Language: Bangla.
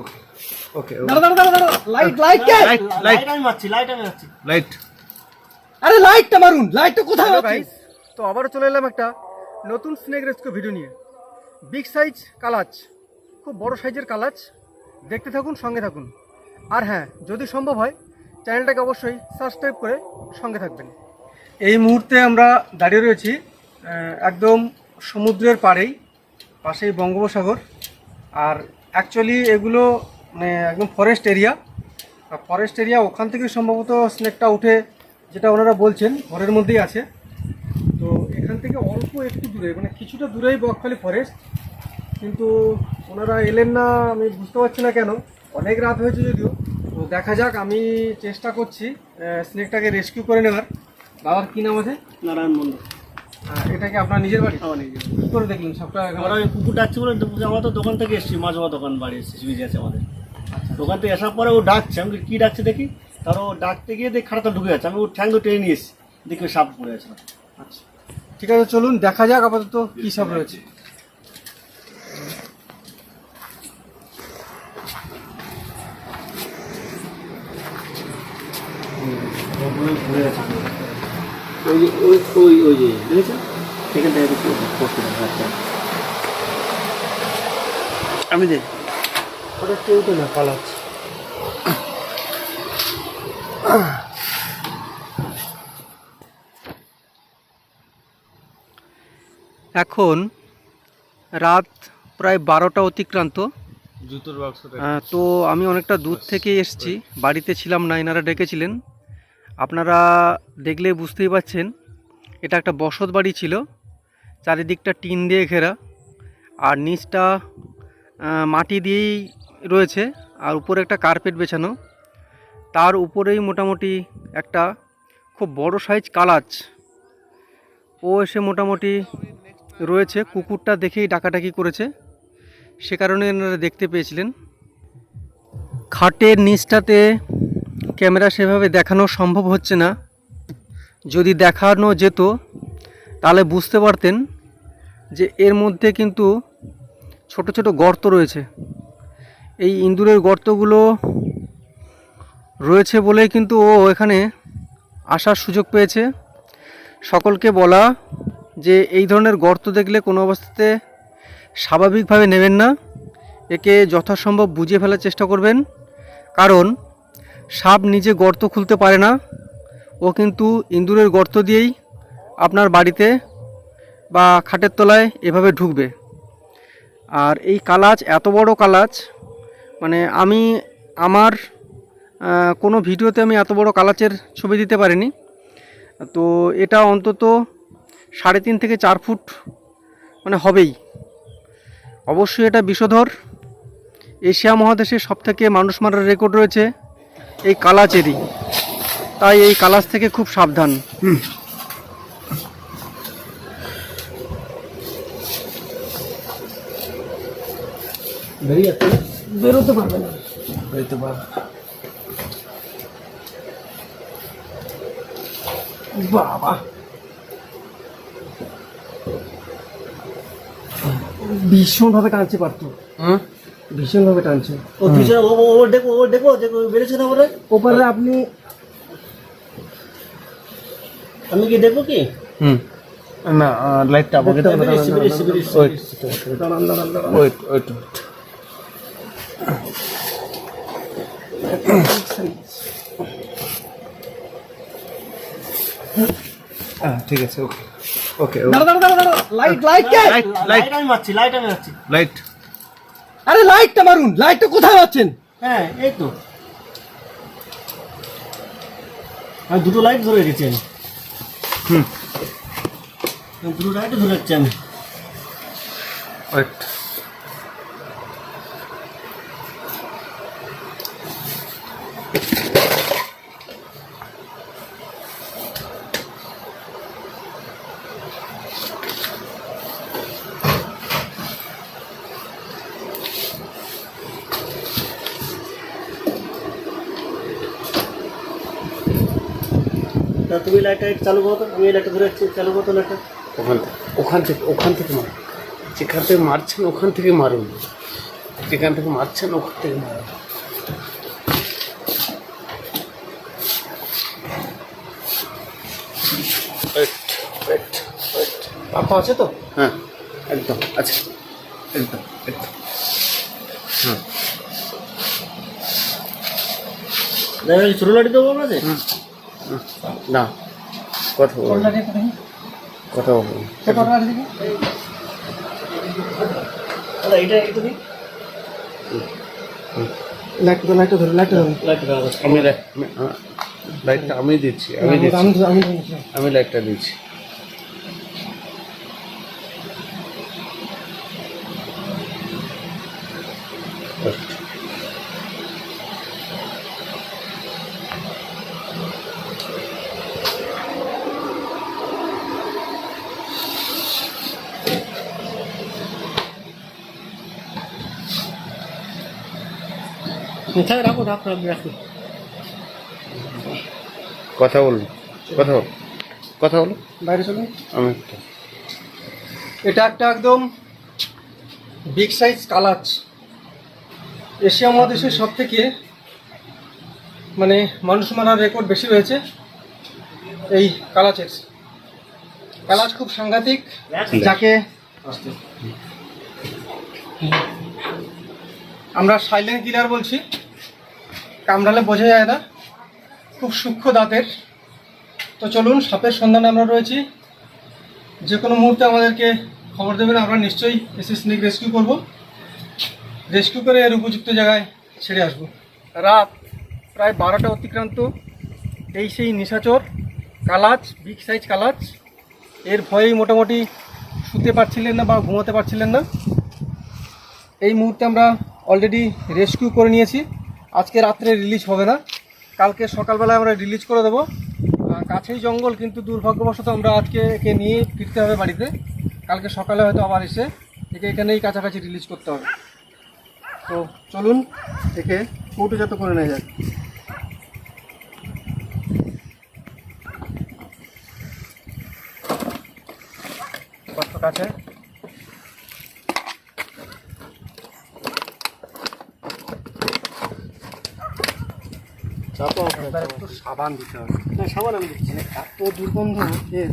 ওকে দাঁড়া দাঁড়া দাঁড়া লাইট লাইট কে? লাইট আমি মারছি লাইট আমি মারছি। লাইট আরে লাইটটা মারুন লাইটটা কোথায় আছে? গাইস তো আবারও চলে এলাম একটা নতুন স্নেক রেস্কিউ ভিডিও নিয়ে। বিগ সাইজ কালাচ খুব বড় সাইজের কালাচ। দেখতে থাকুন সঙ্গে থাকুন। আর হ্যাঁ যদি সম্ভব হয় চ্যানেলটাকে অবশ্যই সাবস্ক্রাইব করে সঙ্গে থাকবেন। এই মুহূর্তে আমরা দাঁড়িয়ে রয়েছি একদম সমুদ্রের পাড়েই পাশেই বঙ্গোপসাগর। আর অ্যাকচুয়ালি এগুলো মানে একদম ফরেস্ট এরিয়া আর ফরেস্ট এরিয়া ওখান থেকে সম্ভবত স্নেকটা উঠে, যেটা ওনারা বলছেন, ঘরের মধ্যেই আছে। তো এখান থেকে অল্প একটু দূরে মানে কিছুটা দূরেই বকখালি ফরেস্ট কিন্তু ওনারা এলেন না, আমি বুঝতে পারছি না কেন। অনেক রাত হয়েছে যদিও। তো দেখা যাক, আমি চেষ্টা করছি স্নেকটাকে রেস্কিউ করে নেওয়ার। বাবার কী নাম আছে? নারায়ণ মন্ডল এটা কি আপনার নিজের বাড়ি আমার নিজের করে দেখলেন সবটা আমরা ওই কুকুর ডাকছি বলে আমরা তো দোকান থেকে এসেছি মাছ বাবা দোকান বাড়ি এসেছি সুইচ আছে আমাদের। দোকান থেকে আসার পরে ও ডাকছে আমি কি ডাকছে দেখি? তার ও ডাকতে গিয়ে দেখি খাটাতে ঢুকে যাচ্ছে আমি ও ঠ্যাং তো টেনে নিয়ে এসেছি। দেখি সাপ পড়ে আছে। আচ্ছা। ঠিক আছে চলুন দেখা যাক আপাতত কী সব রয়েছে। ঘুরে আছে। ওই যে- ওই ওই ওই যে দেখেছেন সেখান থেকে দেখি আচ্ছা আমি দেখ ওটা কেউ তো না এখন রাত প্রায় বারোটা অতিক্রান্ত। জুতোর বাক্সটা আহ, তো আমি অনেকটা দূর থেকে এসেছি। বাড়িতে ছিলাম না এনারা ডেকেছিলেন। আপনারা দেখলে বুঝতেই পাচ্ছেন এটা একটা বসত বাড়ি ছিল, চারিদিকটা টিন দিয়ে ঘেরা, আর নিচটা মাটি দিয়েই রয়েছে, আর উপরে একটা কার্পেট বেছানো। তার উপরেই মোটামুটি একটা খুব বড় সাইজ কালাচ। ও এসে মোটামুটি রয়েছে, কুকুরটা দেখেই ডাকাডাকি করেছে। সে কারণে এনারা দেখতে পেয়েছিলেন। খাটের নিচটাতে ক্যামেরা সেভাবে দেখানো সম্ভব হচ্ছে না। যদি দেখানো যেত, তাহলে বুঝতে পারতেন যে এর মধ্যে কিন্তু ছোট ছোট গর্ত রয়েছে। এই ইন্দুরের গর্তগুলো রয়েছে বলেই কিন্তু ও এখানে আসার সুযোগ পেয়েছে। সকলকে বলা যে এই ধরনের গর্ত দেখলে কোনো অবস্থাতে স্বাভাবিকভাবে নেবেন না। একে যথাসম্ভব বুঝে ফেলার চেষ্টা করবেন। কারণ সাপ নিজে গর্ত খুলতে পারে না। ও কিন্তু ইঁদুরের গর্ত দিয়েই আপনার বাড়িতে বা খাটের তলায় এভাবে ঢুকবে। আর এই কালাচ, এত বড় কালাচ মানে আমি আমার কোনো ভিডিওতে আমি এত বড় কালাচের ছবি দিতে পারিনি। তো এটা অন্তত সাড়ে তিন থেকে চার ফুট মানে হবেই। অবশ্যই এটা বিষধর। এশিয়া মহাদেশে সবথেকে মানুষ মারার রেকর্ড রয়েছে। এই কালাচেরই তাই এই কালাচ থেকে খুব সাবধান। বেরোতে পারবে না। বেরোতে পারবে। বাবা। ভীষণভাবে টানছে পারতো হ্যাঁ ভীষণভাবে টানছে। ও পিছনে ও ও- দেখো ও দেখো দেখো বেড়েছে না বলে ওপারে আপনি আমি কি দেখব কি? হুম। না লাইটটা আমাকে ওয়েট। ওয়েট ওয়েট হ্যাঁ ঠিক আছে okay. Okay light light light light light আমি মারছি লাইট আমি মারছি। লাইট আরে লাইটটা মারুন লাইটটা কোথায় পাচ্ছেন? হ্যাঁ এই তো। আমি দুটো লাইট ধরে রেখেছি আমি। হুম। দুটো লাইট ধরে রাখছি আমি। ওয়েট তা তুমি লাইটটা একটু চালু করো তো আমি এই লাইটটা ধরে রাখছি চালু করো তো লাইটটা ওখান থেকে ওখান থেকে ওখান থেকে মার। যেখান থেকে মারছেন ওখান থেকে মারুন। যেখান থেকে মারছেন ওখান থেকে মারা Wait, wait, wait. পাপা আছে তো? হ্যাঁ একদম আচ্ছা একদম একদম। দেখা গেছে ছোটো লাঠি দেবো আপনাদের? না কথা বলুন কথা বলুন একটু দিন। লাইটটা লাইটটা ধরো লাইটটা ধরো আমি লাইট লাইটটা আমি দিচ্ছি আমি দিচ্ছি। আমি লাইটটা দিচ্ছি। কোথায় রাখো রাখো রাখো রাখো। কথা বলুন কথা বলুন কথা বলুন বাইরে চলুন আমি এটা একটা একদম বিগ সাইজ কালাচ। এশিয়া মহাদেশের সব থেকে মানে মানুষ মারার রেকর্ড বেশি রয়েছে এই কালাচের। কালাচ খুব সাংঘাতিক যাকে আমরা সাইলেন্ট কিলার বলছি। কামড়ালে বোঝা যায় না। খুব সূক্ষ্ম দাঁতের। তো চলুন, সাপের সন্ধানে আমরা রয়েছি। যে কোনো মুহূর্তে আমাদেরকে খবর দেবেন, আমরা নিশ্চয়ই এসে স্নেক রেস্কিউ করব। রেস্কিউ করে এর উপযুক্ত জায়গায় ছেড়ে আসব। রাত প্রায় বারোটা অতিক্রান্ত। এই সেই নিশাচর। কালাচ, বিগ সাইজ কালাচ। এর ভয়েই মোটামুটি শুতে পারছিলেন না বা ঘুমাতে পারছিলেন না। এই মুহূর্তে আমরা অলরেডি রেস্কিউ করে নিয়েছি। আজকে রাত্রে রিলিজ হবে না। কালকে সকালবেলায় আমরা রিলিজ করে দেবো। কাছেই জঙ্গল, কিন্তু দুর্ভাগ্যবশত আমরা আজকে একে নিয়ে ফিরতে হবে বাড়িতে। কালকে সকালে হয়তো আবার এসে একে এখানেই কাছাকাছি রিলিজ করতে হবে। তো চলুন, একে কৌটোজাত করে নেওয়া যাক। কাছে চাপো এবার একটু সাবান দিতে হবে। না সাবান আমি দিচ্ছি। এত দুর্গন্ধ এর